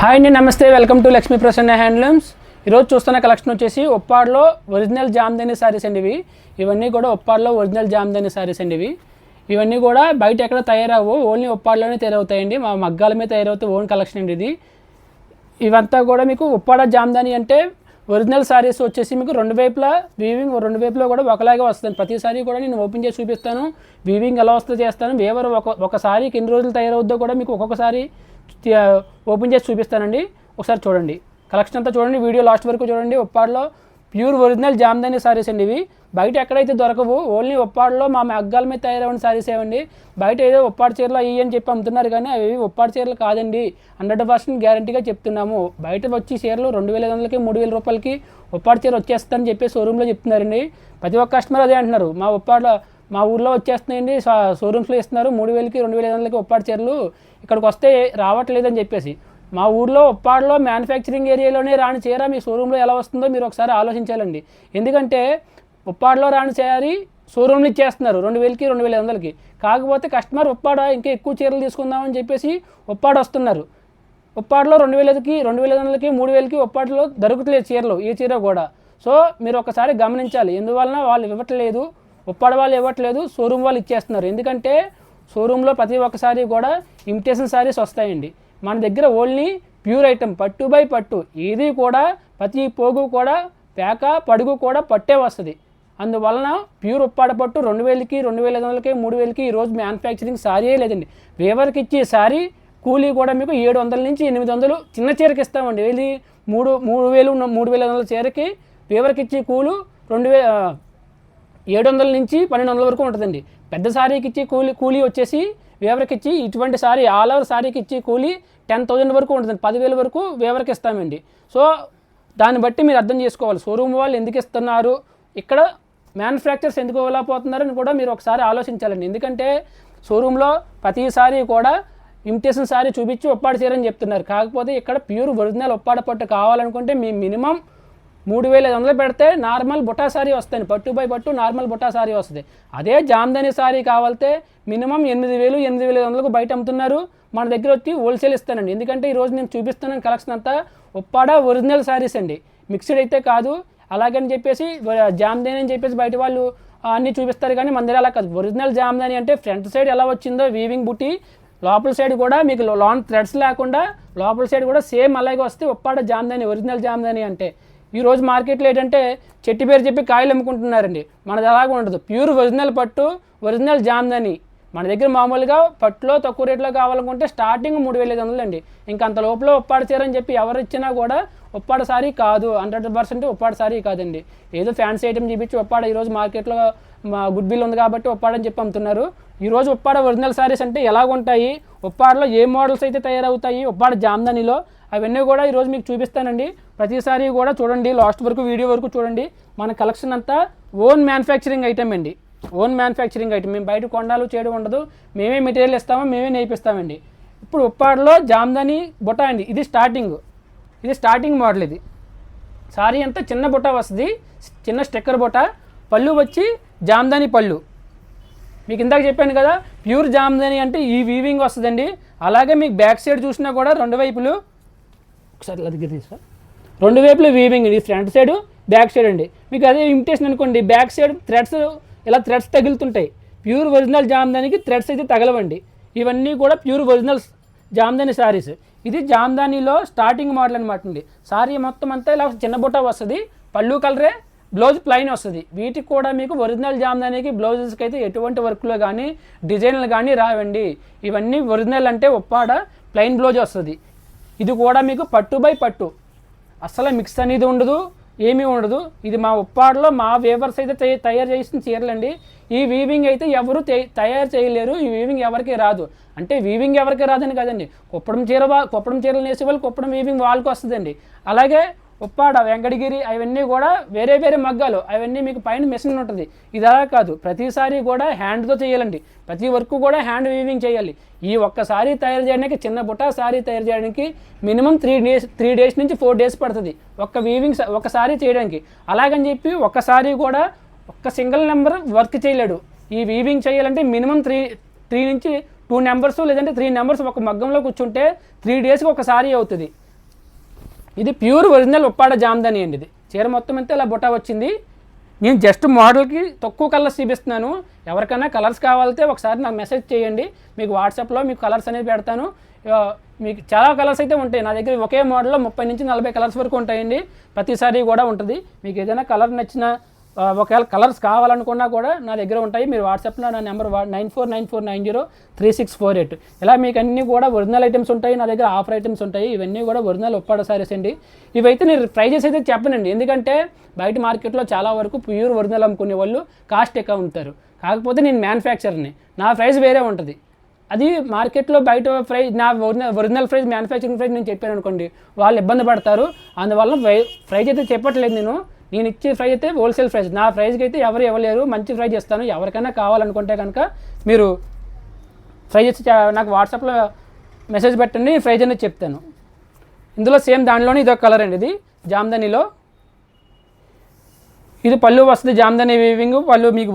Hi అండి నమస్తే welcome to Lakshmi Prasanna handlooms. ఈరోజు చూస్తున్న కలెక్షన్ వచ్చేసి ఒప్పాడులో ఒరిజినల్ జామ్దని సారీస్ అండి ఇవి. ఇవన్నీ కూడా ఒప్పాడులో ఒరిజినల్ జామ్దని సారీస్ అండి ఇవి. ఇవన్నీ కూడా బయట ఎక్కడ తయారవు ఓన్లీ ఒప్పాడ్లోనే తయారవుతాయండి. మా మగ్గాల మీద తయారవుతాయి ఓన్ కలెక్షన్ అండి ఇది. ఇవంతా కూడా మీకు ఉప్పాడ జామ్దాని అంటే ఒరిజినల్ శారీస్ వచ్చేసి మీకు రెండు వైపులా వీవింగ్ రెండు వైపులో కూడా ఒకలాగే వస్తుంది. ప్రతిసారి కూడా నేను ఓపెన్ చేసి చూపిస్తాను. వీవింగ్ ఎలా వస్తుందో చేస్తాను. వేవర్ ఒక ఒక సారీకి ఎన్ని రోజులు తయారవుద్దో కూడా మీకు ఒక్కొక్కసారి ఓపెన్ చేసి చూపిస్తానండి. ఒకసారి చూడండి. కలెక్షన్ అంతా చూడండి. వీడియో లాస్ట్ వరకు చూడండి. ఉప్పాడలో ప్యూర్ ఒరిజినల్ జామ్దాని సారీస్ అండి ఇవి. బయట ఎక్కడైతే దొరకవు ఓన్లీ ఉప్పాడలో మా అగ్గాల మీద తయారైన సారీస్ ఏమండి బయట ఏదో ఉప్పాడు చీరలు అయ్యి అని చెప్పి అమ్ముతున్నారు కానీ అవి ఉప్పాడు చీరలు కాదండి. హండ్రెడ్ పర్సెంట్ గ్యారంటీగా చెప్తున్నాము. బయట వచ్చి చీరలు రెండు వేల ఐదు వందలకి మూడు వేల రూపాయలకి ఉప్పాడు చీర వచ్చేస్తుందని చెప్పి షోరూంలో చెప్తున్నారండి. ప్రతి ఒక్క కస్టమర్ అదే అంటున్నారు. మా ఉప్పాడలో మా ఊర్లో వచ్చేస్తున్నాయండి. షోరూమ్స్లో ఇస్తున్నారు. మూడు వేలకి రెండు వేల ఐదు వందలకి ఉప్పాడు చీరలు. ఇక్కడికి వస్తే రావట్లేదని చెప్పేసి. మా ఊర్లో ఉప్పాడులో మ్యానుఫ్యాక్చరింగ్ ఏరియాలోనే రాని చీర మీ షోరూంలో ఎలా వస్తుందో మీరు ఒకసారి ఆలోచించాలండి. ఎందుకంటే ఉప్పాడులో రాని చీర షోరూమ్లు ఇచ్చేస్తున్నారు. రెండు వేలకి రెండు వేల ఐదు వందలకి. కాకపోతే కస్టమర్ ఉప్పాడ ఇంకా ఎక్కువ చీరలు తీసుకుందామని చెప్పేసి ఉప్పాడు వస్తున్నారు. ఉప్పాడులో రెండు వేలకి రెండు వేల ఐదు వందలకి మూడు వేలకి ఉప్పాడులో దొరుకుతలేదు చీరలు ఈ చీర కూడా. సో మీరు ఒకసారి గమనించాలి. ఎందువలన వాళ్ళు ఇవ్వట్లేదు? ఉప్పాడ వాళ్ళు ఇవ్వట్లేదు షోరూమ్ వాళ్ళు ఇచ్చేస్తున్నారు. ఎందుకంటే షోరూంలో ప్రతి ఒక్కసారి కూడా ఇమిటేషన్ శారీస్ వస్తాయండి. మన దగ్గర ఓన్లీ ప్యూర్ ఐటమ్ పట్టు బై పట్టు. ఏది కూడా ప్రతి పోగు కూడా పేక పడుగు కూడా పట్టే వస్తుంది. అందువలన ప్యూర్ ఉప్పాడ పట్టు రెండు వేలకి రెండు వేల ఐదు వందలకి మూడు వేలకి ఈరోజు మ్యానుఫ్యాక్చరింగ్ సారీయే లేదండి. వేవర్కి ఇచ్చే సారీ కూలీ కూడా మీకు ఏడు వందల నుంచి ఎనిమిది వందలు చిన్న చీరకి ఇస్తామండి. వెళ్ళి మూడు మూడు వేలు మూడు వేల ఐదు వందల చీరకి వేవర్కి ఇచ్చే కూలు రెండు వే ఏడు వందల నుంచి పన్నెండు వందల వరకు ఉంటుందండి. పెద్ద సారీకి ఇచ్చి కూలీ కూలీ వచ్చేసి వేవర్కి ఇచ్చి ఇటువంటి సారీ ఆల్ ఓవర్ సారీకి ఇచ్చి కూలీ టెన్ థౌజండ్ వరకు ఉంటుంది పదివేల వరకు వేవర్కి ఇస్తామండి. సో దాన్ని బట్టి మీరు అర్థం చేసుకోవాలి. షోరూమ్ వాళ్ళు ఎందుకు ఇస్తున్నారు? ఇక్కడ మ్యానుఫ్యాక్చర్స్ ఎందుకు వెళ్ళకపోతున్నారని కూడా మీరు ఒకసారి ఆలోచించాలండి. ఎందుకంటే షోరూంలో ప్రతిసారి కూడా ఇమిటేషన్ సారీ చూపించి ఒప్పాడు చేయరని చెప్తున్నారు. కాకపోతే ఇక్కడ ప్యూర్ ఒరిజినల్ ఒప్పాడ పట్టు కావాలనుకుంటే మీ మినిమం మూడు వేల ఐదు వందలు పెడితే నార్మల్ బుట్టా సారీ వస్తుంది పట్టు బై పట్టు నార్మల్ బుట్టా సారీ వస్తుంది. అదే జామ్దని సారీ కావాలితే మినిమం ఎనిమిది వేలు ఎనిమిది వేల ఐదు వందలకు బయట అమ్ముతున్నారు. మన దగ్గర వచ్చి హోల్సేల్ ఇస్తానండి. ఎందుకంటే ఈరోజు నేను చూపిస్తున్నాను కలెక్షన్ అంతా ఉప్పాడ ఒరిజినల్ సారీస్ అండి. మిక్స్డ్ అయితే కాదు. అలాగని చెప్పేసి జామ్దని అని చెప్పేసి బయట వాళ్ళు అన్నీ చూపిస్తారు కానీ మన దగ్గర అలా కాదు. ఒరిజినల్ జామ్దని అంటే ఫ్రంట్ సైడ్ ఎలా వచ్చిందో వీవింగ్ బుట్టి లోపల సైడ్ కూడా మీకు లాంగ్ థ్రెడ్స్ లేకుండా లోపల సైడ్ కూడా సేమ్ అలాగే వస్తే ఉప్పాడ జామ్దని ఒరిజినల్ జామ్దని అంటే. ఈరోజు మార్కెట్లో ఏంటంటే చెట్టు పేరు చెప్పి కాయలు అమ్ముకుంటున్నారండి. మనది అలాగే ఉండదు. ప్యూర్ ఒరిజినల్ పట్టు ఒరిజినల్ జామ్దని. మన దగ్గర మామూలుగా పట్టులో తక్కువ రేట్లో కావాలనుకుంటే స్టార్టింగ్ మూడు వేల ఐదు వందలు అండి ఇంకా అంత లోపల ఉప్పాడ చీర అని చెప్పి ఎవరు ఇచ్చినా కూడా ఉప్పాడ సారీ కాదు. హండ్రెడ్ పర్సెంట్ ఉప్పాడ సారీ కాదండి. ఏదో ఫ్యాన్సీ ఐటమ్ చూపించి ఉప్పాడ ఈరోజు మార్కెట్లో మా గుడ్ బిల్ ఉంది కాబట్టి ఉప్పాడ అని చెప్పి అమ్ముతున్నారు. ఈరోజు ఉప్పాడ ఒరిజినల్ సారీస్ అంటే ఎలాగుంటాయి? ఉప్పాడలో ఏ మోడల్స్ అయితే తయారవుతాయి? ఉప్పాడ జామ్దానిలో అవన్నీ కూడా ఈరోజు మీకు చూపిస్తానండి. ప్రతిసారి కూడా చూడండి లాస్ట్ వరకు వీడియో వరకు చూడండి. మన కలెక్షన్ అంతా ఓన్ మ్యానుఫ్యాక్చరింగ్ ఐటమ్ అండి. Own manufacturing item. మేము బయట కొండాలు చేయడం ఉండదు. మేమే మెటీరియల్ ఇస్తాము మేమే నేర్పిస్తామండి. ఇప్పుడు ఉప్పాడలో జామ్దాని బుట్ట అండి. ఇది స్టార్టింగ్ ఇది స్టార్టింగ్ మోడల్ ఇది. సారీ అంతా చిన్న బుట్ట వస్తుంది. చిన్న స్టిక్కర్ బుట్ట. పళ్ళు వచ్చి జామ్దాని పళ్ళు. మీకు ఇందాక చెప్పాను కదా ప్యూర్ జామ్దాని అంటే ఈ వీవింగ్ వస్తుందండి. అలాగే మీకు బ్యాక్ సైడ్ చూసినా కూడా రెండు వైపులు ఒకసారి ఇలా దగ్గర తీసుకో. రెండు వైపులు వీవింగ్ ఇది ఫ్రంట్ సైడ్ బ్యాక్ సైడ్ అండి. మీకు అదే ఇమిటేషన్ అనుకోండి బ్యాక్ సైడ్ థ్రెడ్స్ ఇలా థ్రెడ్స్ తగులుతుంటాయి. ప్యూర్ ఒరిజినల్ జామ్దానికి థ్రెడ్స్ అయితే తగలవండి. ఇవన్నీ కూడా ప్యూర్ ఒరిజినల్ జామ్దాని శారీస్ ఇది జామ్దానిలో స్టార్టింగ్ మోడల్ అనమాట అండి. సారీ మొత్తం అంతా ఇలా చిన్న బుట్ట వస్తుంది పళ్ళు కలరే బ్లౌజ్ ప్లైన్ వస్తుంది. వీటికి కూడా మీకు ఒరిజినల్ జామ్దానికి బ్లౌజెస్కి అయితే ఎటువంటి వర్క్లో కానీ డిజైన్లు కానీ రావండి. ఇవన్నీ ఒరిజినల్ అంటే ఒప్పాడ ప్లెయిన్ బ్లౌజ్ వస్తుంది. ఇది కూడా మీకు పట్టు బై పట్టు. అసలు మిక్స్ అనేది ఉండదు ఏమీ ఉండదు. ఇది మా ఉప్పాడలో మా వేవర్స్ అయితే తయ- తయారు చేసిన చీరలండి. ఈ వీవింగ్ అయితే ఎవరు తయారు చేయలేరు ఈ వీవింగ్ ఎవరికి రాదు. అంటే వీవింగ్ ఎవరికి రాదని కదండి. కుప్పడం చీర వా- కుప్పడం చీరలు వేసే వాళ్ళు కుప్పడం వీవింగ్ వాళ్ళకి వస్తుందండి అలాగే ఉప్పాడ వెంకటగిరి అవన్నీ కూడా వేరే వేరే మగ్గాలు. అవన్నీ మీకు పైన మిషన్ ఉంటుంది. ఇది అలా కాదు. ప్రతిసారి కూడా హ్యాండ్తో చేయాలండి. ప్రతి వర్క్ కూడా హ్యాండ్ వీవింగ్ చేయాలి. ఈ ఒక్క సారీ తయారు చేయడానికి చిన్న బుట్ట సారీ తయారు చేయడానికి minimum three days three days నుంచి ఫోర్ డేస్ పడుతుంది. ఒక్క వీవింగ్ ఒక సారీ చేయడానికి. అలాగని చెప్పి ఒక్క సారీ కూడా ఒక్క సింగిల్ నెంబర్ వర్క్ చేయలేడు. ఈ వీవింగ్ చేయాలంటే మినిమం త్రీ త్రీ నుంచి టూ నెంబర్స్ లేదంటే త్రీ నెంబర్స్ ఒక మగ్గంలో కూర్చుంటే త్రీ డేస్కి ఒకసారి అవుతుంది. ఇది ప్యూర్ ఒరిజినల్ ఉప్పాడ జామ్దాని అండి ఇది. చీర మొత్తం అంతా ఇలా బుట్ట వచ్చింది. నేను జస్ట్ మోడల్కి తక్కువ కలర్స్ చూపిస్తున్నాను. ఎవరికైనా కలర్స్ కావాలంటే ఒకసారి నాకు మెసేజ్ చేయండి. మీకు వాట్సాప్లో మీకు కలర్స్ అనేది పెడతాను. మీకు చాలా కలర్స్ అయితే ఉంటాయి. నా దగ్గర ఒకే మోడల్లో ముప్పై నుంచి నలభై కలర్స్ వరకు ఉంటాయండి. ప్రతిసారి కూడా ఉంటుంది. మీకు ఏదైనా కలర్ నచ్చిన ఒకవేళ కలర్స్ కావాలనుకున్నా కూడా నా దగ్గర ఉంటాయి. మీరు వాట్సాప్లో నా number nine four nine four nine zero three six four eight. ఇలా మీకు అన్నీ కూడా ఒరిజినల్ ఐటమ్స్ ఉంటాయి. నా దగ్గర ఆఫర్ ఐటమ్స్ ఉంటాయి. ఇవన్నీ కూడా ఒరిజినల్ ఒప్పాడ సారీస్ అండి. ఇవైతే నేను ప్రైజెస్ అయితే చెప్పనండి. ఎందుకంటే బయట మార్కెట్లో చాలా వరకు ప్యూర్ ఒరిజినల్ అమ్ముకునే వాళ్ళు కాస్ట్ ఎక్కువ ఉంటారు. కాకపోతే నేను మ్యానుఫ్యాక్చర్ని నా. ప్రైస్ వేరే ఉంటుంది. అది మార్కెట్లో బయట ప్రైస్ నా original original price manufacturing price నేను చెప్పాను అనుకోండి వాళ్ళు ఇబ్బంది పడతారు. అందువల్ల ప్రై- ప్రైస్ అయితే చెప్పట్లేదు నేను. నేను ఇచ్చే ఫ్రై అయితే హోల్సేల్ ప్రైస్ నా ప్రైస్కి అయితే ఎవరు ఇవ్వలేరు. మంచి ఫ్రై చేస్తాను. ఎవరికైనా కావాలనుకుంటే కనుక మీరు ఫ్రై చేసి నాకు వాట్సాప్లో మెసేజ్ పెట్టండి. ఫ్రైజ్ అనేది చెప్తాను. ఇందులో సేమ్ దానిలోనే ఇదొక కలర్ అండి ఇది. జామ్దానిలో. ఇది పళ్ళు వస్తుంది జామ్దాని వీవింగ్ పళ్ళు మీకు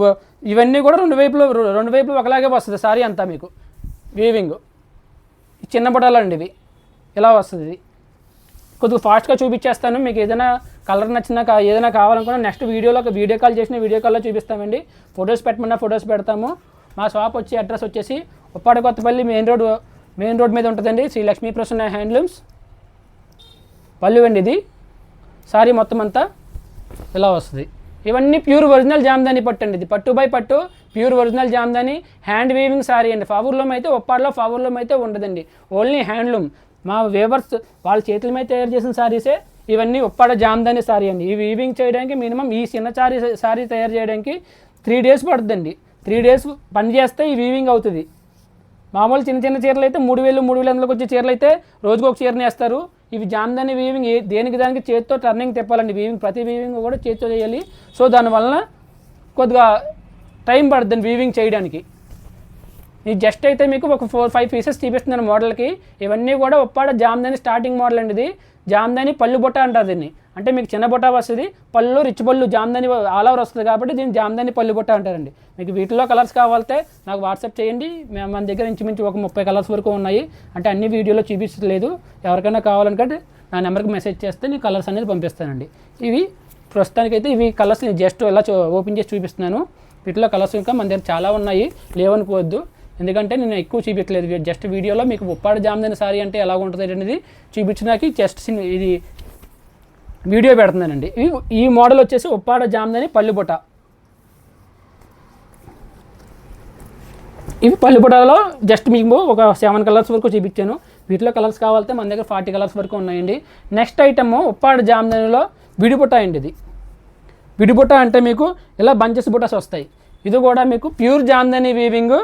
ఇవన్నీ కూడా రెండు వైపులు రెండు వైపులు ఒకలాగే వస్తుంది సారీ అంతా మీకు. వీవింగ్ చిన్న బుటాలు అండి ఇవి. ఇలా వస్తుంది ఇది. కొద్దిగా ఫాస్ట్గా చూపించేస్తాను. మీకు ఏదైనా కలర్ నచ్చినా ఏదైనా కావాలనుకున్నా నెక్స్ట్ వీడియోలో వీడియో కాల్ చేసిన వీడియో కాల్లో చూపిస్తామండి. ఫొటోస్ పెట్టమన్నా ఫొటోస్ పెడతాము. మా షాప్ వచ్చి అడ్రస్ వచ్చేసి Uppada Kothapalli main road main road మీద ఉంటుందండి. శ్రీ లక్ష్మీ ప్రసన్న హ్యాండ్లూమ్స్ పళ్ళు అండి ఇది. సారీ మొత్తం అంతా ఇలా వస్తుంది. ఇవన్నీ ప్యూర్ ఒరిజినల్ జామ్దాని పట్టు అండి ఇది. పట్టు బై పట్టు pure original Jamdani hand weaving sari అండి. ఫాబూర్లూమ్ అయితే ఒప్పాడలో ఫాబూర్లూమ్ అయితే ఉండదండి. ఓన్లీ హ్యాండ్లూమ్ మా వేవర్స్ వాళ్ళ చేతుల మీద తయారు చేసిన శారీసే ఇవన్నీ ఉప్పాడ జామ్దాని సారీ అండి. ఈ వీవింగ్ చేయడానికి మినిమం ఈ చిన్న సారీ శారీ తయారు చేయడానికి త్రీ డేస్ పడుతుందండి. త్రీ డేస్ పని చేస్తే ఈ వీవింగ్ అవుతుంది. మామూలు చిన్న చిన్న చీరలు అయితే మూడు వేలు మూడు వేల వందలకు వచ్చే చీరలు అయితే రోజుకు ఒక చీరని వేస్తారు. ఇవి జామ్దాని వీవింగ్ దేనికి దానికి చేతితో టర్నింగ్ తిప్పాలండి. వీవింగ్ ప్రతి వీవింగ్ కూడా చేతితో చేయాలి. సో దానివల్ల కొద్దిగా టైం పడుతుంది వీవింగ్ చేయడానికి. ఈ జస్ట్ అయితే మీకు ఒక ఫోర్ ఫైవ్ పీసెస్ చూపిస్తున్నాను మోడల్కి. ఇవన్నీ కూడా ఉప్పాడ జామ్దాని స్టార్టింగ్ మోడల్ అండి ఇది జామ్దాని పళ్ళు బుట్ట అంటారు దీన్ని. అంటే మీకు చిన్న బుట్ట వస్తుంది పళ్ళు రిచ్ పళ్ళు జామ్దాని ఆల్ ఓవర్ వస్తుంది కాబట్టి దీన్ని జామ్దాని పళ్ళు బుట్ట అంటారండి. మీకు వీటిలో కలర్స్ కావాలంటే నాకు వాట్సాప్ చేయండి. మేము మన దగ్గర ఇంచుమించు ఒక ముప్పై కలర్స్ వరకు ఉన్నాయి. అంటే అన్ని వీడియోలో చూపించలేదు ఎవరికైనా కావాలనుకుంటే నా నెంబర్కి మెసేజ్ చేస్తే నేను కలర్స్ అనేది పంపిస్తానండి. ఇవి ప్రస్తుతానికైతే ఇవి కలర్స్ నేను జస్ట్ ఇలా చూ- ఓపెన్ చేసి చూపిస్తున్నాను. వీటిలో కలర్స్ ఇంకా మన దగ్గర చాలా ఉన్నాయి. లేవనుకోవద్దు. ఎందుకంటే నేను ఎక్కువ చూపించలేదు. జస్ట్ వీడియోలో మీకు ఉప్పాడ జామ్దాని సారీ అంటే ఎలా ఉంటుంది అనేది చూపించడానికి జస్ట్ సిన్- ఇది వీడియో పెడుతున్నానండి. ఈ ఈ మోడల్ వచ్చేసి ఉప్పాడ జామదని పల్లిబుట ఇవి పల్లిబుటలో జస్ట్ మీకు ఒక సెవెన్ కలర్స్ వరకు చూపించాను. వీటిలో కలర్స్ కావాలంటే మన దగ్గర ఫార్టీ కలర్స్ వరకు ఉన్నాయండి. నెక్స్ట్ ఐటమ్ ఉప్పాడ జామదనిలో విడిబుట్ట అండి ఇది. విడిబుట్ట అంటే మీకు ఇలా బంచెస్ బుట్టస్ వస్తాయి. ఇది కూడా మీకు pure Jamdani weaving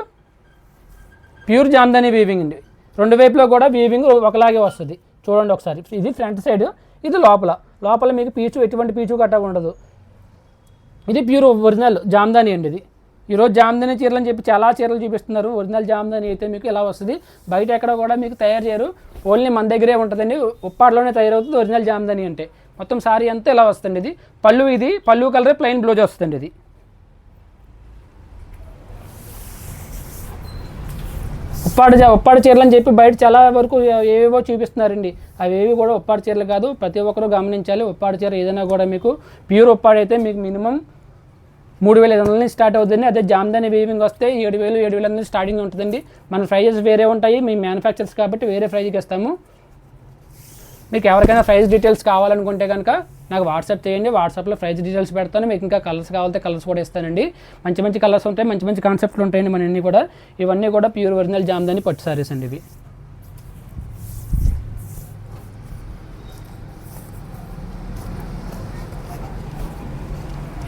pure Jamdani weaving అండి. రెండు వైపులో కూడా వీవింగ్ ఒకలాగే వస్తుంది. చూడండి ఒకసారి. ఇది ఫ్రంట్ సైడ్ ఇది లోపల. లోపల మీకు పీచు ఎటువంటి పీచు గట్ట ఉండదు. ఇది ప్యూర్ ఒరిజినల్ జామ్దాని అండి ఇది. ఈరోజు జామ్దాని చీరలు అని చెప్పి చాలా చీరలు చూపిస్తున్నారు. ఒరిజినల్ జామ్దాని అయితే మీకు ఇలా వస్తుంది. బయట ఎక్కడ కూడా మీకు తయారు చేయరు. ఓన్లీ మన దగ్గరే ఉంటుందండి. ఉప్పాడలోనే తయారవుతుంది ఒరిజినల్ జామ్దాని అంటే. మొత్తం సారీ అంతా ఇలా వస్తుంది ఇది. పళ్ళు ఇది పళ్ళు కలరే ప్లెయిన్ బ్లౌజ్ వస్తుంది ఇది. ఉప్పాడు జా- ఉప్పాడు చీరలు అని చెప్పి బయట చాలా వరకు ఏవేవో చూపిస్తున్నారండి. అవేవి కూడా ఉప్పాడు చీరలు కాదు. ప్రతి ఒక్కరూ గమనించాలి. ఉప్పాడు చీర ఏదైనా కూడా మీకు ప్యూర్ ఉప్పాడు అయితే మీకు మినిమం మూడు వేల ఐదు వందల నుంచి స్టార్ట్ అవుతుంది అదే జామ్దాని వీవింగ్ వస్తే ఏడు వేలు ఏడు వేల స్టార్టింగ్ ఉంటుందండి. మన ప్రైజెస్ వేరే ఉంటాయి. మీ మ్యానుఫ్యాక్చర్స్ కాబట్టి వేరే ప్రైజ్కి ఇస్తాము. మీకు ఎవరికైనా ప్రైస్ డీటెయిల్స్ కావాలనుకుంటే కనుక నాకు వాట్సాప్ చేయండి. వాట్సాప్లో ప్రైస్ డీటెయిల్స్ పెడతాను. మీకు ఇంకా కలర్స్ కావాలంటే కలర్స్ కూడా ఇస్తానండి. మంచి మంచి కలర్స్ ఉంటాయి. మంచి మంచి కాన్సెప్ట్లు ఉంటాయండి మన అన్నీ కూడా. ఇవన్నీ కూడా ప్యూర్ ఒరిజినల్ జామ్దాని పట్టు సారీస్ అండి ఇవి.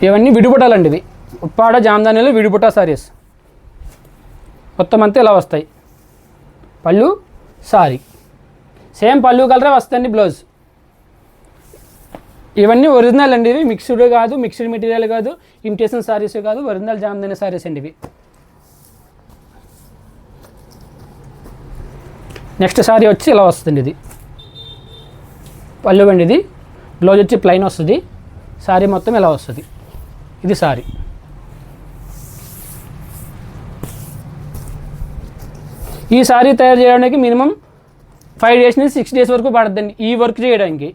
ఇవన్నీ విడిపుటాలండి ఇవి. ఉప్పాడ జామ్దానిలో విడిబుటా సారీస్. మొత్తం అంతా ఇలా వస్తాయి. పళ్ళు సారీ. సేమ్ పళ్ళు కలరే వస్తుంది బ్లౌజ్. ఇవన్నీ ఒరిజినల్ అండి ఇవి. మిక్స్డ్ కాదు మిక్స్డ్ మెటీరియల్ కాదు ఇమిటేషన్ సారీస్ కాదు ఒరిజినల్ జామదైన సారీస్ అండి ఇవి. నెక్స్ట్ సారీ వచ్చి ఇలా వస్తుంది ఇది. పళ్ళు అండి ఇది. బ్లౌజ్ వచ్చి ప్లెయిన్ వస్తుంది. సారీ మొత్తం ఇలా వస్తుంది. ఇది సారీ. ఈ సారీ తయారు చేయడానికి మినిమం ఫైవ్ డేస్ నుంచి సిక్స్ డేస్ వరకు పడుతుంది ఈ వర్క్ చేయడానికి.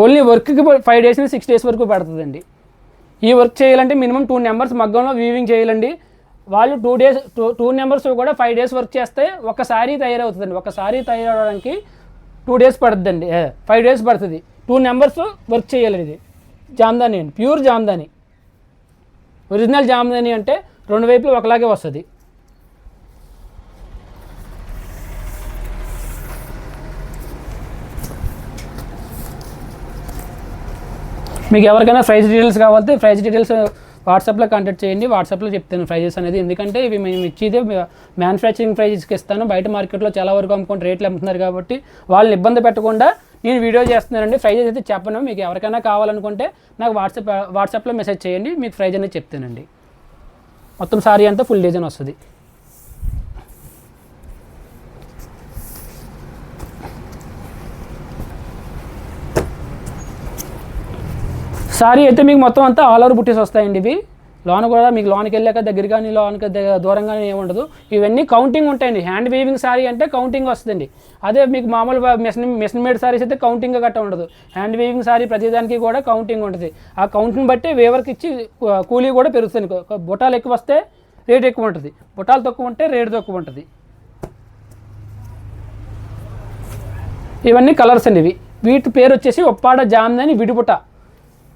ఓన్లీ వర్క్కి ఫైవ్ డేస్ నుంచి సిక్స్ డేస్ వరకు పడుతుందండి. ఈ వర్క్ చేయాలంటే మినిమం టూ నెంబర్స్ మగ్గంలో వీవింగ్ చేయాలండి. వాళ్ళు two days two two numbers కూడా ఫైవ్ డేస్ వర్క్ చేస్తే ఒక సారీ తయారవుతుందండి. ఒక సారీ తయారవడానికి టూ డేస్ పడుతుందండి ఫైవ్ డేస్ పడుతుంది. టూ నెంబర్స్ వర్క్ చేయాలి ఇది. జామ్దాని అండి. ప్యూర్ జామ్దాని. ఒరిజినల్ జామ్దాని అంటే రెండు వైపులు ఒకలాగే వస్తుంది. మీకు ఎవరికైనా ప్రైస్ డీటెయిల్స్ కావాలంటే ప్రైస్ డీటెయిల్స్ వాట్సాప్లో కాంటాక్ట్ చేయండి. వాట్సాప్లో చెప్తాను ప్రైజెస్ అనేది. ఎందుకంటే ఇవి మేము ఇచ్చేది మ్యానుఫ్యాక్చరింగ్ ప్రైజెస్కి ఇస్తాను. బయట మార్కెట్లో చాలా వరకు అమ్ముకుంటే రేట్లు అమ్ముతున్నారు కాబట్టి వాళ్ళని ఇబ్బంది పెట్టకుండా నేను వీడియో చేస్తున్నానండి. ప్రైజెస్ అయితే చెప్పను. మీకు ఎవరికైనా కావాలనుకుంటే నాకు వాట్సాప్ వాట్సాప్లో మెసేజ్ చేయండి. మీకు ప్రైజ్ అనేది చెప్తానండి. మొత్తం సారీ అంతా ఫుల్ డిజైన్ వస్తుంది. సారీ అయితే మీకు మొత్తం అంతా ఆల్ ఓవర్ బుట్టీస్ వస్తాయండి ఇవి. లోన కూడా మీకు లోనికి వెళ్ళాక దగ్గర కానీ లోనికి దగ్గర దూరంగా ఏమి ఉండదు. ఇవన్నీ కౌంటింగ్ ఉంటాయండి. హ్యాండ్ వీవింగ్ సారీ అంటే కౌంటింగ్ వస్తుందండి. అదే మీకు మామూలు మిషన్ మిషన్ మేడ్ సారీస్ అయితే కౌంటింగ్ గట్ట ఉండదు. హ్యాండ్ వీవింగ్ సారీ ప్రతిదానికి కూడా కౌంటింగ్ ఉంటుంది. ఆ కౌంటింగ్ బట్టి వేవర్కి ఇచ్చి కూలీ కూడా పెరుగుతుంది. బుటాలు ఎక్కువ వస్తే రేట్ ఎక్కువ ఉంటుంది. బుటాలు తక్కువ ఉంటే రేట్ తక్కువ ఉంటుంది. ఇవన్నీ కలర్స్ అండి ఇవి. వీటి పేరు వచ్చేసి ఒప్పాడ జామ్దని విడిబుట.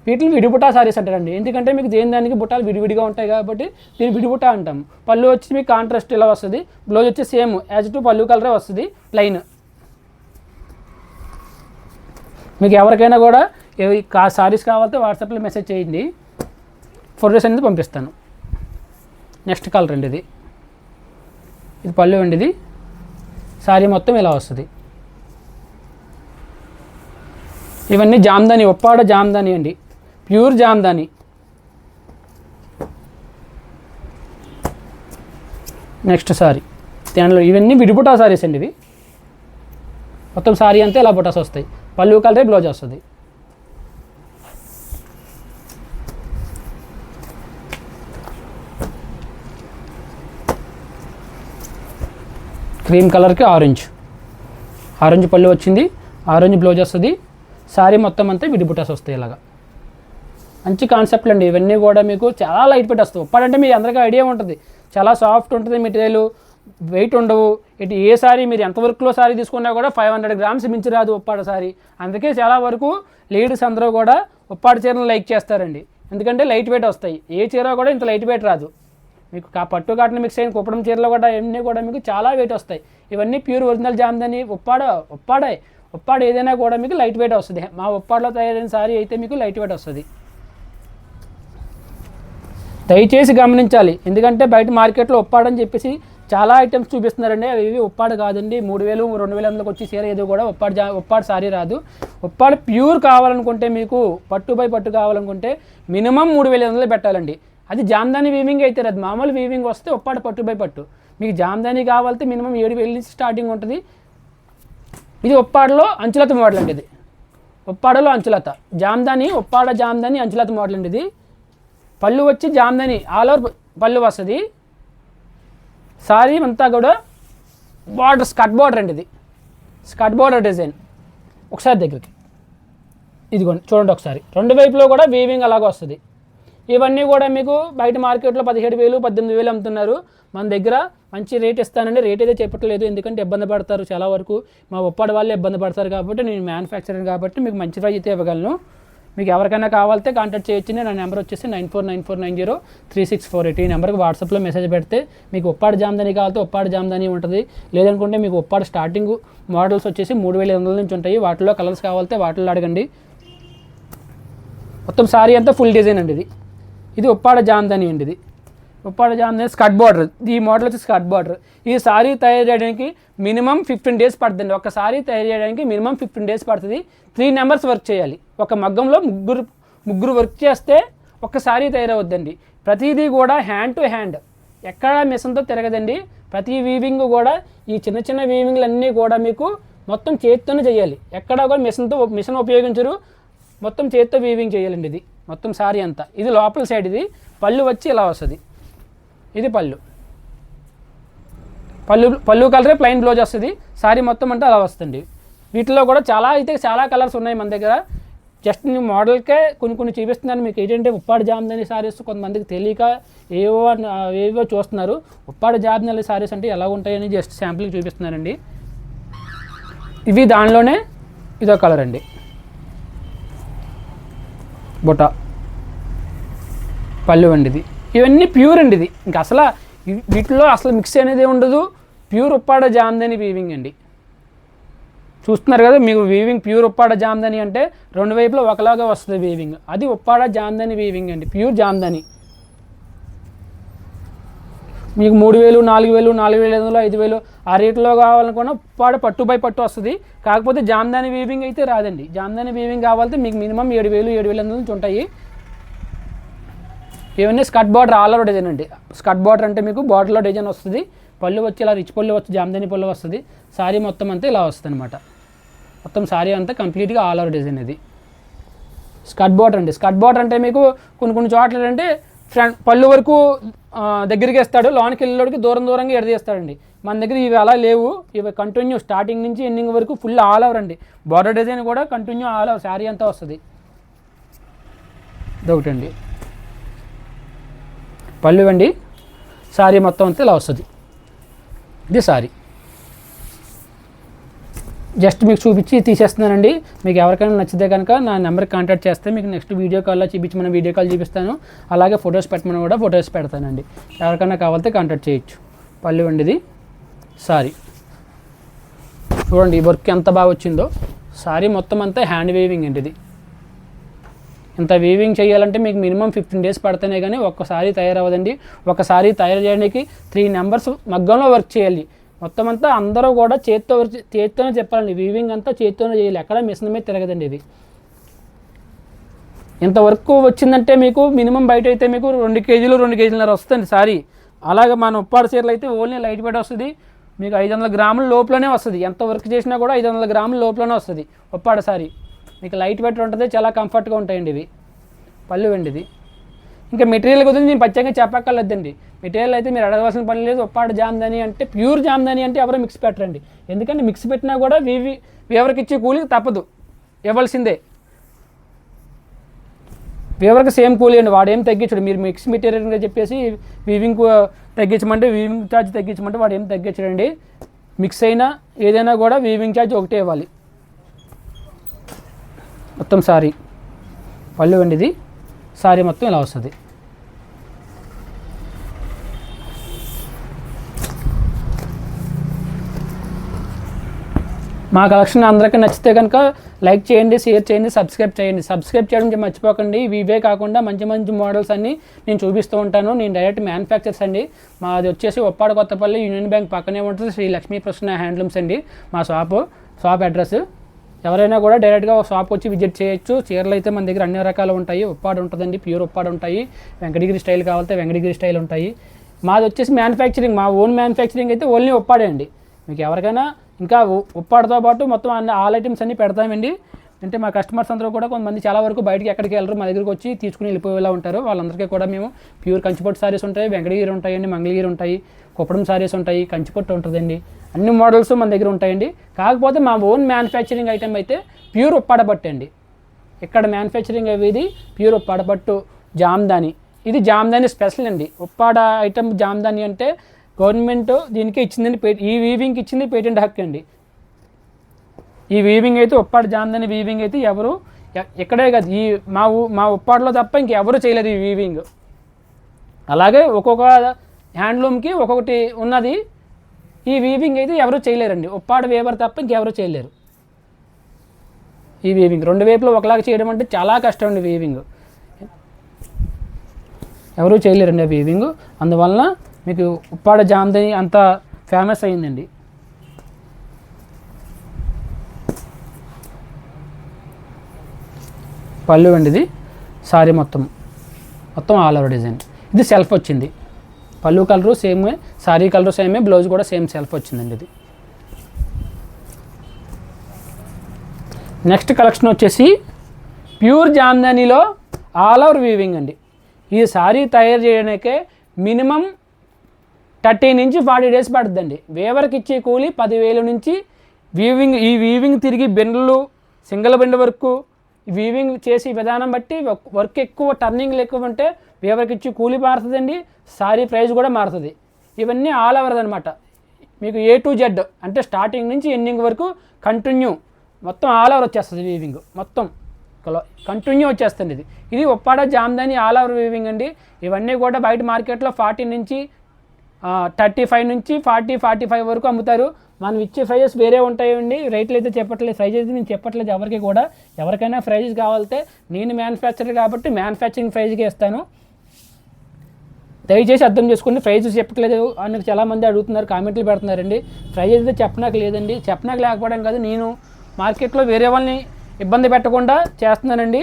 వీటిని విడిబుటా సారీస్ అంటారండి. ఎందుకంటే మీకు దేని దానికి బుట్టాలు విడివిడిగా ఉంటాయి కాబట్టి దీన్ని విడిబుటా అంటాం. పళ్ళు వచ్చి మీకు కాంట్రాస్ట్ ఇలా వస్తుంది. బ్లౌజ్ వచ్చి సేమ్ యాజ్ టు పళ్ళు కలరే వస్తుంది. ప్లెయిన్ మీకు ఎవరికైనా కూడా కా సారీస్ కావాలంటే వాట్సాప్లో మెసేజ్ చేయండి. ఫొటోస్ అనేది పంపిస్తాను. నెక్స్ట్ కలర్ అండి ఇది. ఇది పళ్ళు అండి ఇది. సారీ మొత్తం ఇలా వస్తుంది. ఇవన్నీ జామ్దాని ఒప్పాడ జామ్దాని అండి. ప్యూర్ జామ్దాని. నెక్స్ట్ సారీ. దానిలో ఇవన్నీ విడిబుటా సారీస్ అండి ఇవి. మొత్తం సారీ అంతే ఇలా బుటాస్ వస్తాయి. పళ్ళు కలరే బ్లౌజ్ వస్తుంది. క్రీమ్ కలర్కి ఆరెంజ్. ఆరెంజ్ పళ్ళు వచ్చింది. ఆరెంజ్ బ్లౌజ్ వస్తుంది. సారీ మొత్తం అంతా విడిబుటాస్ వస్తాయి ఇలాగా. మంచి కాన్సెప్ట్లు అండి ఇవన్నీ కూడా మీకు చాలా లైట్ వెయిట్ వస్తాయి. ఉప్పాడంటే మీ అందరికీ ఐడియా ఉంటుంది. చాలా సాఫ్ట్ ఉంటుంది మెటీరియల్ వెయిట్ ఉండవు. ఇటు ఏ సారీ మీరు ఎంత వర్క్లో సారీ తీసుకున్నా కూడా ఫైవ్ హండ్రెడ్ గ్రామ్స్ మించి రాదు ఉప్పాడ సారీ అందుకే చాలా వరకు లేడీస్ అందరూ కూడా ఉప్పాడ చీరలు లైక్ చేస్తారండి. ఎందుకంటే లైట్ వెయిట్ వస్తాయి. ఏ చీర కూడా ఇంత లైట్ వెయిట్ రాదు. మీకు ఆ పట్టు కాటన్ మిక్స్ అయిన కుప్పడం చీరలు కూడా ఇవన్నీ కూడా మీకు చాలా వెయిట్ వస్తాయి. ఇవన్నీ ప్యూర్ ఒరిజినల్ జామ్దని ఉప్పాడ ఉప్పాడే ఉప్పాడ ఏదైనా కూడా మీకు లైట్ వెయిట్ వస్తుంది. మా ఉప్పాడలో తయారైన సారీ అయితే మీకు లైట్ వెయిట్ వస్తుంది. దయచేసి గమనించాలి. ఎందుకంటే బయట మార్కెట్లో ఒప్పాడని చెప్పేసి చాలా ఐటమ్స్ చూపిస్తున్నారండి. అవి ఇవి ఉప్పాడు కాదండి. మూడు వేలు రెండు వేల ఎనిమిదికి వచ్చి చీర ఏదో కూడా ఒప్పాడు జా ఒప్పాడు సారీ రాదు. ఒప్పాడు ప్యూర్ కావాలనుకుంటే మీకు పట్టు బై పట్టు కావాలనుకుంటే మినిమం మూడు వేల వందలు పెట్టాలండి. అది జామ్దాని వీవింగ్ అయితే రాదు. మామూలు వీవింగ్ వస్తే ఒప్పాడు పట్టు బై పట్టు. మీకు జామ్దాని కావాలంటే మినిమం ఏడు వేల నుంచి స్టార్టింగ్ ఉంటుంది. ఇది ఉప్పాడలో అంచులత మోడల్ అండి ఇది. ఒప్పాడలో అంచులత. జామ్దాని ఉప్పాడ జామ్దాని అంచులత మోడల్ అండి ఇది. పళ్ళు వచ్చి జామ్దని ఆల్ ఓవర్ పళ్ళు వస్తుంది. సారీ అంతా కూడా బార్డర్ స్కట్ బార్డర్ అండి ఇది స్కట్ బార్డర్ డిజైన్ ఒకసారి దగ్గరికి. ఇదిగోండి చూడండి ఒకసారి. రెండు వైపులో కూడా వీవింగ్ అలాగ వస్తుంది. ఇవన్నీ కూడా మీకు బయట మార్కెట్లో పదిహేడు వేలు పద్దెనిమిది వేలు అమ్ముతున్నారు. మన దగ్గర మంచి రేట్ ఇస్తానండి రేట్ అయితే చెప్పట్లేదు. ఎందుకంటే ఇబ్బంది పడతారు చాలా వరకు. మా ఒప్పటి వాళ్ళు ఇబ్బంది పడతారు కాబట్టి నేను మ్యానుఫ్యాక్చరింగ్ కాబట్టి మీకు మంచి ప్రైస్ అయితే ఇవ్వగలను. మీకు ఎవరికైనా కావాలితే కాంటాక్ట్ చేయొచ్చు. నా నెంబర్ వచ్చేసి nine four nine four nine zero three six four eight ఈ నెంబర్కి వాట్సాప్లో మెసేజ్ పెడితే మీకు ఉప్పాడు జామ్దాని కావాలంటే ఉప్పాడు జామ్దాని ఉంటుంది. లేదనుకుంటే మీకు ఉప్పాడు స్టార్టింగ్ మోడల్స్ వచ్చేసి మూడు వేల ఐదు వందల నుంచి ఉంటాయి. వాటిలో కలర్స్ కావాలంటే వాటిలో అడగండి. మొత్తం సారీ అంతా ఫుల్ డిజైన్ అండి ఇది. ఇది ఉప్పాడ జామ్దాని అండి ఇది. ఉప్పాడ జామ్ స్కట్ బార్డర్. ఈ మోడల్ వచ్చి స్కట్ బార్డర్. ఈ సారీ తయారు చేయడానికి మినిమం ఫిఫ్టీన్ డేస్ పడుతుంది. ఒక సారీ తయారు చేయడానికి మినిమం ఫిఫ్టీన్ డేస్ పడుతుంది. త్రీ నెంబర్స్ వర్క్ చేయాలి. ఒక మగ్గంలో ముగ్గురు ముగ్గురు వర్క్ చేస్తే ఒక సారీ తయారవుద్దండి. ప్రతిదీ కూడా హ్యాండ్ టు హ్యాండ్. ఎక్కడ మిషన్తో తిరగదండి. ప్రతి వీవింగ్ కూడా ఈ చిన్న చిన్న వీవింగ్లు అన్నీ కూడా మీకు మొత్తం చేతితోనే చేయాలి. ఎక్కడ కూడా మిషన్తో మిషన్ ఉపయోగించరు. మొత్తం చేతితో వీవింగ్ చేయాలండి ఇది. మొత్తం సారీ అంతా. ఇది లోపల సైడ్ ఇది. పళ్ళు వచ్చి ఇలా వస్తుంది. ఇది పళ్ళు. పళ్ళు పళ్ళు కలరే ప్లెయిన్ బ్లౌజ్ వస్తుంది సారీ మొత్తం అంటే అలా వస్తుంది. వీటిలో కూడా చాలా అయితే చాలా కలర్స్ ఉన్నాయి మన దగ్గర. జస్ట్ నేను మోడల్కే కొన్ని కొన్ని చూపిస్తున్నాను. మీకు ఏంటంటే ఉప్పాడు జామదని సారీస్ కొంతమందికి తెలియక ఏవో ఏవో చూస్తున్నారు. ఉప్పాడు జామదని సారీస్ అంటే ఎలా ఉంటాయని జస్ట్ శాంపుల్కి చూపిస్తున్నానండి. ఇవి దానిలోనే ఇదో కలర్ అండి. బుట్ట. పళ్ళు అండి ఇది. ఇవన్నీ ప్యూర్ అండి ఇది. ఇంకా అసలు వీటిలో అసలు మిక్స్ అనేది ఉండదు. ప్యూర్ ఉప్పాడ జామ్దని వీవింగ్ అండి. చూస్తున్నారు కదా మీకు వీవింగ్ ప్యూర్ ఉప్పాడ జామ్దని అంటే రెండు వైపులో ఒకలాగా వస్తుంది వీవింగ్ అది ఉప్పాడ జామ్దని వీవింగ్ అండి. ప్యూర్ జామ్దని. మీకు మూడు వేలు నాలుగు వేలు నాలుగు వేల ఐదు వందలు ఐదు వేలు ఆ రేట్లో కావాలనుకున్న ఉప్పాడ పట్టు బై పట్టు వస్తుంది. కాకపోతే జామ్దాని వీవింగ్ అయితే రాదండి. జామ్దాని వీవింగ్ కావాలంటే మీకు మినిమం ఏడు వేలు ఏడు వేల ఎనిమిది నుంచి ఉంటాయి. ఇవన్నీ skirt border all over design అండి. స్కట్ బార్డర్ అంటే మీకు బార్డర్లో డిజైన్ వస్తుంది పళ్ళు వచ్చి ఇలా రిచ్ పళ్ళు వచ్చి జామదాని పళ్ళు వస్తుంది సారీ మొత్తం అంతా ఇలా వస్తుంది అనమాట మొత్తం సారీ అంతా కంప్లీట్గా ఆల్ ఓవర్ డిజైన్ ఇది. స్కట్ బార్డర్ అండి. స్కట్ బార్డర్ అంటే మీకు కొన్ని కొన్ని చోట్ల అంటే ఫ్రంట్ పళ్ళు వరకు దగ్గరికి వేస్తాడు లోనికి వెళ్ళేవాడికి దూరం దూరంగా ఎడదీస్తాడండి మన దగ్గర ఇవి అలా లేవు. ఇవి కంటిన్యూ స్టార్టింగ్ నుంచి ఎండింగ్ వరకు ఫుల్ ఆల్ ఓవర్ అండి. బార్డర్ డిజైన్ కూడా కంటిన్యూ ఆల్ ఓవర్ శారీ అంతా వస్తుంది. ఇదొకటండి. పళ్ళు అండి సారీ మొత్తం అంతా ఇలా వస్తుంది. ఇది సారీ. జస్ట్ మీకు చూపించి తీసేస్తున్నానండి. మీకు ఎవరికైనా నచ్చితే కనుక నా నెంబర్కి కాంటాక్ట్ చేస్తే మీకు నెక్స్ట్ వీడియో కాల్లో చూపించి మనం వీడియో కాల్ చూపిస్తాను. అలాగే ఫొటోస్ పెట్టమని కూడా ఫొటోస్ పెడతానండి. ఎవరికైనా కావాలితే కాంటాక్ట్ చేయొచ్చు. పళ్ళు వండిది ఇది సారీ. చూడండి ఈ వర్క్ ఎంత బాగా వచ్చిందో. సారీ మొత్తం అంతా హ్యాండ్ వేవింగ్ అండి ఇది. ఇంత వీవింగ్ చేయాలంటే మీకు మినిమం ఫిఫ్టీన్ డేస్ పడితేనే కానీ ఒక్కసారి తయారవ్వదండి. ఒకసారి తయారు చేయడానికి త్రీ నెంబర్స్ మగ్గంలో వర్క్ చేయాలి. మొత్తం అంతా అందరూ కూడా చేత్తో చేత్తోనే చెప్పాలండి. వీవింగ్ అంతా చేత్తోనే చేయాలి. ఎక్కడ మిషన్ మీద తిరగదండి ఇది. ఇంతవరకు వచ్చిందంటే మీకు మినిమం బయట అయితే మీకు రెండు కేజీలు రెండు కేజీలన్నర వస్తుంది సారీ. అలాగే మన ఉప్పాడు చీరలు అయితే ఓన్లీ లైట్ వెయిట్ వస్తుంది. మీకు ఐదు వందల గ్రాముల లోపలనే వస్తుంది. ఎంత వర్క్ చేసినా కూడా ఐదు వందల గ్రాముల లోపలనే వస్తుంది. ఉప్పాడు సారీ. మీకు లైట్ వెయిట్ ఉంటుంది చాలా కంఫర్ట్గా ఉంటాయండి ఇవి. పళ్ళు అండి ఇది ఇంకా మెటీరియల్ గురించి నేను ప్రత్యేకంగా చెప్పక్కర్లేదండి. మెటీరియల్ అయితే మీరు అడగవలసిన పని లేదు. ఉప్పాడు జామ్దాని అంటే ప్యూర్ జామ్దాని అంటే ఎవరు మిక్స్ పెట్టరండి. ఎందుకంటే మిక్స్ పెట్టినా కూడా వీవి ఎవరికి ఇచ్చే కూలీ తప్పదు. ఇవ్వాల్సిందే. వీవర్కి సేమ్ కూలీ అండి. వాడు ఏం తగ్గించడు. మీరు మిక్స్ మెటీరియల్గా చెప్పేసి వీవింగ్ తగ్గించమంటే వీవింగ్ ఛార్జ్ తగ్గించమంటే వాడు ఏం తగ్గించడండి. మిక్స్ అయినా ఏదైనా కూడా వీవింగ్ ఛార్జ్ ఒకటే ఇవ్వాలి. మొత్తం సారీ. పళ్ళు అండి ఇది సారీ మొత్తం ఇలా వస్తుంది. మా కలెక్షన్ అందరికీ నచ్చితే కనుక లైక్ చేయండి షేర్ చేయండి సబ్స్క్రైబ్ చేయండి. సబ్స్క్రైబ్ చేయడం మర్చిపోకండి. ఇవే కాకుండా మంచి మంచి మోడల్స్ అన్నీ నేను చూపిస్తూ ఉంటాను. నేను డైరెక్ట్ మ్యానుఫ్యాక్చర్స్ అండి. మాది వచ్చేసి ఒప్పాడు కొత్తపల్లి యూనియన్ బ్యాంక్ పక్కనే ఉంటుంది. శ్రీ లక్ష్మీ ప్రసన్న హ్యాండ్లూమ్స్ అండి. మా షాపు. Shop address. ఎవరైనా కూడా డైరెక్ట్గా ఒక షాప్ వచ్చి విజిట్ చేయొచ్చు. చీరలు అయితే మన దగ్గర అన్ని రకాలు ఉంటాయి. ఉప్పాడు ఉంటుందండి ప్యూర్ ఉప్పాడు ఉంటాయి. వెంకటగిరి స్టైల్ కావాలంటే వెంకటగిరి స్టైల్ ఉంటాయి. మాది వచ్చేసి మ్యానుఫ్యాక్చరింగ్ మా ఓన్ మ్యానుఫ్యాక్చరింగ్ అయితే ఓన్లీ ఉప్పాడే అండి. మీకు ఎవరికైనా ఇంకా ఉప్పాడుతో పాటు మొత్తం అన్ని ఆల్ ఐటమ్స్ అన్నీ పెడతామండి. అంటే మా కస్టమర్స్ అందరూ కూడా కొంతమంది చాలా వరకు బయటకి ఎక్కడికి వెళ్ళరు మా దగ్గరికి వచ్చి తీసుకుని వెళ్ళిపోయేలా ఉంటారు. వాళ్ళందరికీ కూడా మేము ప్యూర్ కంచిపట్టు సారీస్ ఉంటాయి వెంకటగిరి ఉంటాయండి మంగళగిరి ఉంటాయి. కుప్పడం సారీస్ ఉంటాయి కంచిపట్టు ఉంటుందండి. అన్ని మోడల్స్ మన దగ్గర ఉంటాయండి. కాకపోతే మా ఓన్ మ్యానుఫ్యాక్చరింగ్ ఐటమ్ అయితే ప్యూర్ ఉప్పాడ పట్టు అండి. ఇక్కడ మ్యానుఫ్యాక్చరింగ్ అయ్యేది ప్యూర్ ఉప్పాడ పట్టు జామ్దాని. ఇది జామ్దాని స్పెషల్ అండి. ఉప్పాడ ఐటమ్ జామ్దాని అంటే గవర్నమెంట్ దీనికి ఇచ్చిందండి పే ఈ వీవింగ్కి ఇచ్చింది పేటెంట్ హక్కు అండి. ఈ వీవింగ్ అయితే ఉప్పాడ జామ్దాని వీవింగ్ అయితే ఎవరు ఇక్కడే కాదు. ఈ మా మా ఉప్పాడలో తప్ప ఇంకెవరు చేయలేదు ఈ వీవింగ్ అలాగే ఒక్కొక్క హ్యాండ్లూమ్కి ఒక్కొక్కటి ఉన్నది. ఈ వీవింగ్ అయితే ఎవరు చేయలేరండి. ఉప్పాడు వేవర్ తప్ప ఇంకెవరు చేయలేరు. ఈ వీవింగ్ రెండు వైపులు ఒకలాగా చేయడం అంటే చాలా కష్టం అండి వీవింగ్ ఎవరు చేయలేరండి ఆ వీవింగ్ అందువలన మీకు ఉప్పాడ జామ్దని అంత ఫేమస్ అయిందండి. పళ్ళు అండి ఇది సారీ మొత్తం. మొత్తం ఆల్ ఓవర్ డిజైన్ ఇది సెల్ఫ్ వచ్చింది. పళ్ళు కలరు సేమే సారీ కలర్ సేమే బ్లౌజ్ కూడా సేమ్ సెల్ఫ్ వచ్చిందండి ఇది. నెక్స్ట్ కలెక్షన్ వచ్చేసి ప్యూర్ జామ్దానీలో ఆల్ ఓవర్ వీవింగ్ అండి. ఈ సారీ తయారు చేయడానికే మినిమం థర్టీ నుంచి ఫార్టీ డేస్ పడుతుందండి వేవర్కి ఇచ్చే కూలి పదివేల నుంచి వీవింగ్ ఈ వీవింగ్ తిరిగి బెండ్లు సింగిల్ బెండ్ వరకు వీవింగ్ చేసే విధానం బట్టి వర్క్ ఎక్కువ టర్నింగ్లు ఎక్కువ ఉంటే వీవర్కి ఇచ్చి కూలీ మారుతుందండి సారీ ప్రైస్ కూడా మారుతుంది. ఇవన్నీ ఆల్ ఓవర్ అనమాట మీకు ఏ టు జెడ్ అంటే స్టార్టింగ్ నుంచి ఎండింగ్ వరకు కంటిన్యూ మొత్తం ఆల్ ఓవర్ వచ్చేస్తుంది వీవింగ్ మొత్తం కంటిన్యూ వచ్చేస్తుంది ఇది. ఇది Uppada Jamdani all over weaving అండి. ఇవన్నీ కూడా బయట మార్కెట్లో ఫార్టీ నుంచి థర్టీ ఫైవ్ నుంచి ఫార్టీ ఫార్టీ ఫైవ్ వరకు అమ్ముతారు. మనం ఇచ్చే ప్రైజెస్ వేరే ఉంటాయండి. రేట్లు అయితే చెప్పట్లేదు ప్రైజెస్ నేను చెప్పట్లేదు ఎవరికి కూడా. ఎవరికైనా ప్రైజెస్ కావాలంటే నేను మ్యానుఫ్యాక్చర్ కాబట్టి మ్యానుఫ్యాక్చరింగ్ ప్రైజ్కి ఇస్తాను. దయచేసి అర్థం చేసుకోండి ప్రైజెస్ చెప్పట్లేదు అని చాలామంది అడుగుతున్నారు కామెంట్లు పెడుతున్నారండి. ప్రైజెస్ అయితే చెప్పనాక లేదండి. చెప్పనాక లేకపోవడం కాదు నేను మార్కెట్లో వేరే వాళ్ళని ఇబ్బంది పెట్టకుండా చేస్తున్నానండి.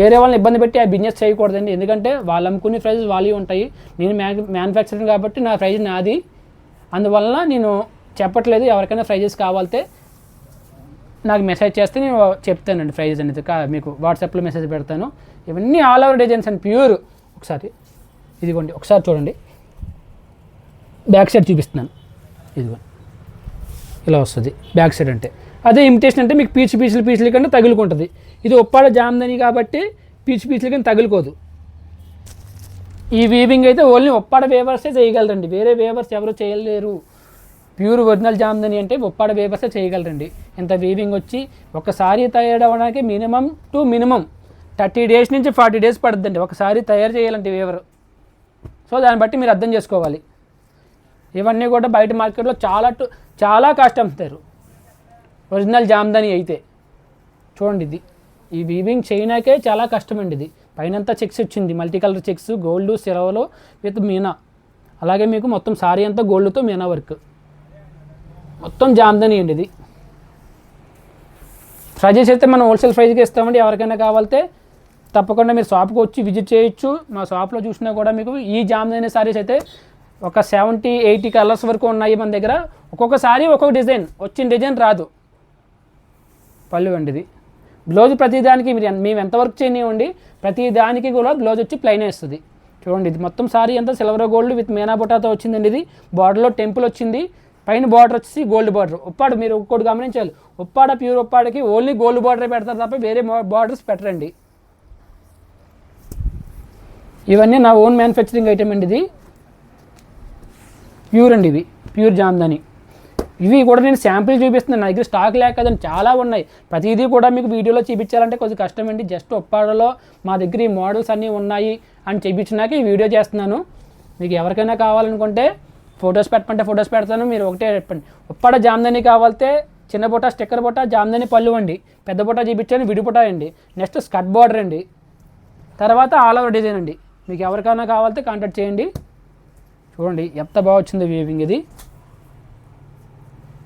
వేరే వాళ్ళని ఇబ్బంది పెట్టి ఆ బిజినెస్ చేయకూడదండి. ఎందుకంటే వాళ్ళు అమ్ముకునే ప్రైజెస్ వాళ్ళు ఉంటాయి. నేను మ్యా మ్యానుఫ్యాక్చరింగ్ కాబట్టి నా ప్రైజ్ నాది. అందువలన నేను చెప్పట్లేదు ఎవరికైనా ప్రైజెస్ కావాలితే నాకు మెసేజ్ చేస్తే నేను చెప్తానండి ప్రైజెస్ అనేది. కా మీకు వాట్సాప్లో మెసేజ్ పెడతాను. ఇవన్నీ all over designs and pure. ఒకసారి ఇదిగోండి ఒకసారి చూడండి. బ్యాక్ సైడ్ చూపిస్తున్నాను. ఇదిగోండి ఇలా వస్తుంది. బ్యాక్ సైడ్ అంటే. అదే ఇమిటేషన్ అంటే మీకు పీచు పీచులు పీచులు కంటే తగులుకుంటుంది. ఇది ఒప్పాడ జామ్దని కాబట్టి పీచు పీచులు కానీ తగులుకోదు. ఈ వీవింగ్ అయితే ఓన్లీ ఒప్పాడ వేవర్సే చేయగలరండి. వేరే వేవర్స్ ఎవరు చేయలేరు. ప్యూర్ ఒరిజినల్ జామ్దని అంటే ఒప్పాడ వేవర్సే చేయగలరండి. ఇంత వీవింగ్ వచ్చి ఒకసారి తయారవడానికి minimum two minimum thirty days నుంచి ఫార్టీ డేస్ పడుతుందండి ఒకసారి తయారు చేయాలంటే వేవర్ సో దాన్ని బట్టి మీరు అర్థం చేసుకోవాలి. ఇవన్నీ కూడా బయట మార్కెట్లో చాలా చాలా కాస్ట్ అమ్ముతారు. ఒరిజినల్ జామ్దని అయితే. చూడండి ఇది. ఈ వీవింగ్ చైనాకే చాలా కష్టమండి ఇది. పైనంతా చెక్స్ వచ్చింది. మల్టీ కలర్ చెక్స్ గోల్డ్ సిరవలు విత్ మీనా. అలాగే మీకు మొత్తం సారీ అంతా గోల్డ్తో మీనా వర్క్ మొత్తం జామ్దని అండి ఇది. ప్రైజెస్ అయితే మనం హోల్సేల్ ప్రైస్కి ఇస్తామండి. ఎవరికైనా కావాలితే తప్పకుండా మీరు షాప్కి వచ్చి విజిట్ చేయొచ్చు. మా షాప్లో చూసినా కూడా మీకు ఈ జామ్దైన సారీస్ అయితే ఒక సెవెంటీ ఎయిటీ కలర్స్ వరకు ఉన్నాయి మన దగ్గర. ఒక్కొక్కసారి ఒక్కొక్క డిజైన్. వచ్చిన డిజైన్ రాదు. పళ్ళు అండి ఇది బ్లౌజ్ ప్రతిదానికి మీరు మేము ఎంత వర్క్ చేయనివ్వండి ప్రతి దానికి కూడా బ్లౌజ్ వచ్చి ప్లెయిన్ వేస్తుంది చూడండి ఇది మొత్తం సారీ అంతా సిల్వర్ గోల్డ్ విత్ మేనా బొటాతో వచ్చిందండి ఇది. బార్డర్లో టెంపుల్ వచ్చింది. పైన బార్డర్ వచ్చేసి గోల్డ్ బార్డర్. ఉప్పాడు మీరు ఒక్కటి గమనించాలి. ఉప్పాడ ప్యూర్ ఉప్పాడకి ఓన్లీ గోల్డ్ బార్డరే పెడతారు తప్ప వేరే బార్డర్స్ పెట్టరండి. ఇవన్నీ నా ఓన్ మ్యానుఫ్యాక్చరింగ్ ఐటమ్ అండి ఇది. ప్యూర్ అండి ఇవి. ప్యూర్ జామ్దాని. ఇవి కూడా నేను శాంపిల్ చూపిస్తున్నాను. నా దగ్గర స్టాక్ లేక కదండి చాలా ఉన్నాయి. ప్రతిదీ కూడా మీకు వీడియోలో చూపించాలంటే కొంచెం కష్టం అండి. జస్ట్ ఒప్పాడలో మా దగ్గర ఈ మోడల్స్ అన్నీ ఉన్నాయి అని చూపించినాక ఈ వీడియో చేస్తున్నాను. మీకు ఎవరికైనా కావాలనుకుంటే ఫొటోస్ పెట్టమంటే ఫొటోస్ పెడతాను. మీరు ఒకటే చెప్పండి. ఒప్పాడ జామ్దాని కావాలితే చిన్న బుట్ట స్టిక్కర్ బుట్ట జామ్దాని పళ్ళు అండి. పెద్ద బుట్ట చూపించాను విడి అండి. నెక్స్ట్ స్కట్ బార్డర్ అండి. తర్వాత ఆల్ ఓవర్ డిజైన్ అండి. మీకు ఎవరికైనా కావాలితే కాంటాక్ట్ చేయండి. చూడండి ఎంత బాగా వచ్చింది వీవింగ్ ఇది.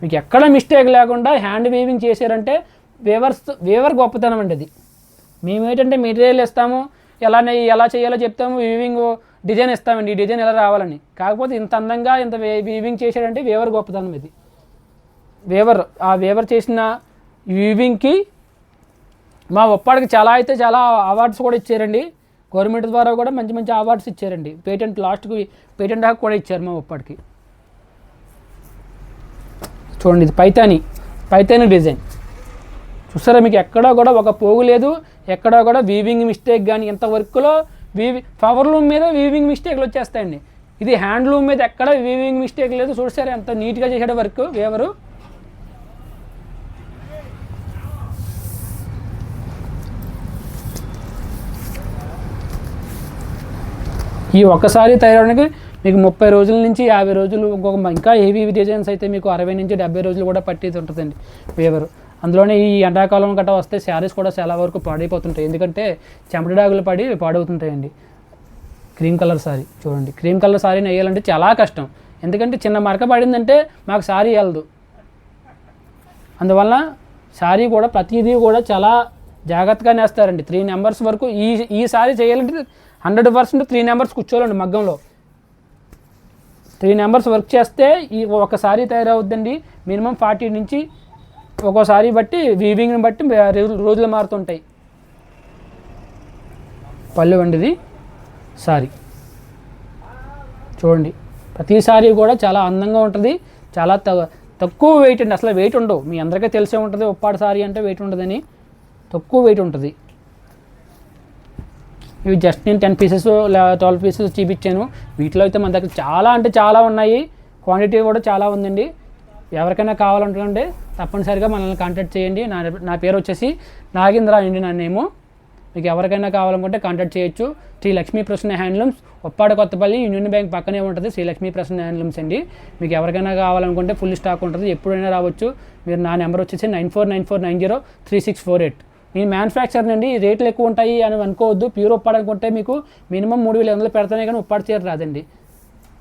మీకు ఎక్కడ మిస్టేక్ లేకుండా హ్యాండ్ వీవింగ్ చేశారంటే వేవర్స్ వేవర్ గొప్పతనం అండి అది. మేము ఏంటంటే మెటీరియల్ ఇస్తాము ఎలా ఎలా చేయాలో చెప్తాము వీవింగ్ డిజైన్ ఇస్తామండి ఈ డిజైన్ ఎలా రావాలని. కాకపోతే ఇంత అందంగా ఇంత వీవింగ్ చేశాడంటే వేవర్ గొప్పతనం ఇది. వేవర్ ఆ వేవర్ చేసిన వీవింగ్కి మా ఒప్పాడికి చాలా అయితే చాలా అవార్డ్స్ కూడా ఇచ్చారండి. గవర్నమెంట్ ద్వారా కూడా మంచి మంచి అవార్డ్స్ ఇచ్చారండి. పేటెంట్ లాస్ట్కి పేటెంట్ దాకా కూడా ఇచ్చారు మా ఒప్పటికి చూడండి ఇది పైతాని పైతాని డిజైన్. చూసారా మీకు ఎక్కడా కూడా ఒక పోగు లేదు ఎక్కడా కూడా వీవింగ్ మిస్టేక్ కానీ ఇంత వర్క్లో వీవి పవర్లూమ్ మీద వీవింగ్ మిస్టేక్లు వచ్చేస్తాయండి. ఇది హ్యాండ్లూమ్ మీద ఎక్కడ వీవింగ్ మిస్టేక్ లేదు. చూసారా ఎంత నీట్గా చేసాడు వర్క్ వేవరు ఈ ఒక్కసారి తయారవడానికి మీకు ముప్పై రోజుల నుంచి యాభై రోజులు ఇంకొక ఇంకా హెవీ డిజైన్స్ అయితే మీకు అరవై నుంచి డెబ్బై రోజులు కూడా పట్టేది ఉంటుందండి వేవరు అందులోనే ఈ ఎండాకాలం గట్రా వస్తే శారీస్ కూడా చాలా వరకు పాడైపోతుంటాయి. ఎందుకంటే చెమట డాగులు పడి పాడవుతుంటాయండి. క్రీమ్ కలర్ సారీ చూడండి. క్రీమ్ కలర్ సారీని వేయాలంటే చాలా కష్టం. ఎందుకంటే చిన్న మరక పడిందంటే మాకు సారీ వెళ్ళదు. అందువల్ల శారీ కూడా ప్రతిదీ కూడా చాలా జాగ్రత్తగా నేస్తారండి. త్రీ నెంబర్స్ వరకు ఈ ఈ సారీ చేయాలంటే హండ్రెడ్ పర్సెంట్ త్రీ నెంబర్స్ కూర్చోవాలండి మగ్గంలో. త్రీ నెంబర్స్ వర్క్ చేస్తే ఈ ఒకసారి తయారవుద్దండి. మినిమం ఫార్టీ నుంచి ఒక్కోసారి బట్టి వీవింగ్ని బట్టి రోజులు మారుతుంటాయి. పళ్ళు వండిది సారీ. చూడండి ప్రతి సారీ కూడా చాలా అందంగా ఉంటుంది. చాలా త తక్కువ వెయిట్ అండి. అసలు వెయిట్ ఉండవు. మీ అందరికీ తెలిసే ఉంటుంది ఉప్పాడు సారీ అంటే వెయిట్ ఉండదని. తక్కువ వెయిట్ ఉంటుంది. ఇవి జస్ట్ నేను టెన్ పీసెస్ ట్వెల్వ్ పీసెస్ చూపించాను. వీటిలో అయితే మన దగ్గర చాలా అంటే చాలా ఉన్నాయి. క్వాంటిటీ కూడా చాలా ఉందండి. ఎవరికైనా కావాలంటుంటే తప్పనిసరిగా మనల్ని కాంటాక్ట్ చేయండి. నా నా పేరు వచ్చేసి నాగేంద్ర అండి నా నేము మీకు ఎవరికైనా కావాలనుకుంటే కాంటాక్ట్ చేయొచ్చు. Shri Lakshmi Prasanna handlooms Uppada Kothapalli Union Bank పక్కనే ఉంటుంది శ్రీ లక్ష్మీ ప్రసన్న హ్యాండ్లూమ్స్ అండి. మీకు ఎవరికైనా కావాలనుకుంటే ఫుల్ స్టాక్ ఉంటుంది. ఎప్పుడైనా రావచ్చు. మీరు నా నెంబర్ వచ్చేసి nine four nine four nine zero three six four eight. నేను మ్యానుఫ్యాక్చర్ అండి రేట్లు ఎక్కువ ఉంటాయి అని అనుకోవద్దు. ప్యూర్ ఉప్పాడు అనుకుంటే మీకు మినిమం మూడు వేల వందలు పెడతానే కానీ ఉప్పాడు చీర రాదండి.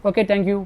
Okay thank you